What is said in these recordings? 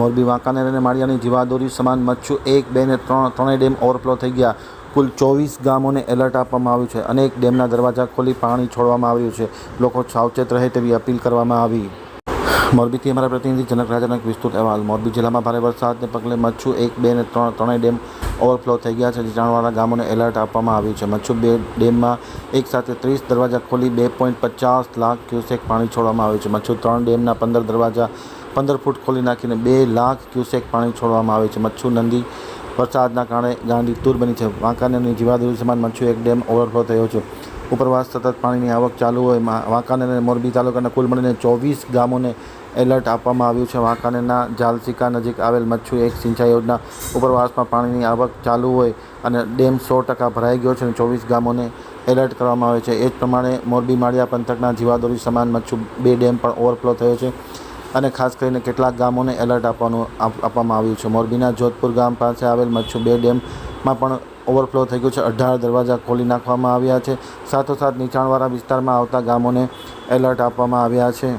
મોરબી, વાંકાનેર અને માળિયાની જીવાદોરી સમાન મચ્છુ એક, બે ને ત્રણ, ત્રણેય ડેમ ઓવરફ્લો થઈ ગયા. કુલ ચોવીસ ગામોને એલર્ટ આપવામાં આવ્યું છે. અનેક ડેમના દરવાજા ખોલી પાણી છોડવામાં આવ્યું છે. લોકો સાવચેત રહે તેવી અપીલ કરવામાં આવી. મોરબીથી અમારા પ્રતિનિધિ જનક વિસ્તૃત અહેવાલ. મોરબી જિલ્લામાં ભારે વરસાદને પગલે મચ્છુ એક, બે ને ત્રણ, ત્રણેય ડેમ ઓવરફ્લો થઈ ગયા છે નીચાણવાળા ગામોને એલર્ટ આપવામાં આવ્યું છે. મચ્છુ બે ડેમમાં એક સાથે ત્રીસ દરવાજા ખોલી બે પોઈન્ટ પચાસ લાખ ક્યુસેક પાણી છોડવામાં આવ્યું છે. મચ્છુ ત્રણ ડેમના પંદર દરવાજા પંદર ફૂટ ખોલી નાખીને બે લાખ ક્યુસેક પાણી છોડવામાં આવે છે. મચ્છુ નંદી વરસાદના કારણે ગાંડી તૂર બની છે. વાંકાનેરની જીવાદોરી સમાન મચ્છુ એક ડેમ ઓવરફ્લો થયો છે. ઉપરવાસ સતત પાણીની આવક ચાલુ હોય વાંકાનેર અને મોરબી તાલુકાના કુલ મળીને ચોવીસ ગામોને એલર્ટ આપવામાં આવ્યું છે. વાંકાનેરના જાલસિકા નજીક આવેલ મચ્છુ એક સિંચાઈ યોજના ઉપરવાસમાં પાણીની આવક ચાલુ હોય અને ડેમ સો ટકા ભરાઈ ગયો છે અને ચોવીસ ગામોને એલર્ટ કરવામાં આવે છે. એ જ પ્રમાણે મોરબી માળિયા પંથકના જીવાદોરી સમાન મચ્છુ બે ડેમ પણ ઓવરફ્લો થયો છે. અને ખાસ કરીને કેટલાક ગામોને એલર્ટ આપવાનું આપવામાં આવ્યું છે. મોરબીના જોધપુર ગામ પાસે આવેલ મચ્છુ બે ડેમમાં પણ ઓવરફ્લો થઈ ગયું છે. અઢાર દરવાજા ખોલી નાખવામાં આવ્યા છે. સાથોસાથ નીચાણવાળા વિસ્તારમાં આવતા ગામોને એલર્ટ આપવામાં આવ્યા છે.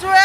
ছুঁয়ে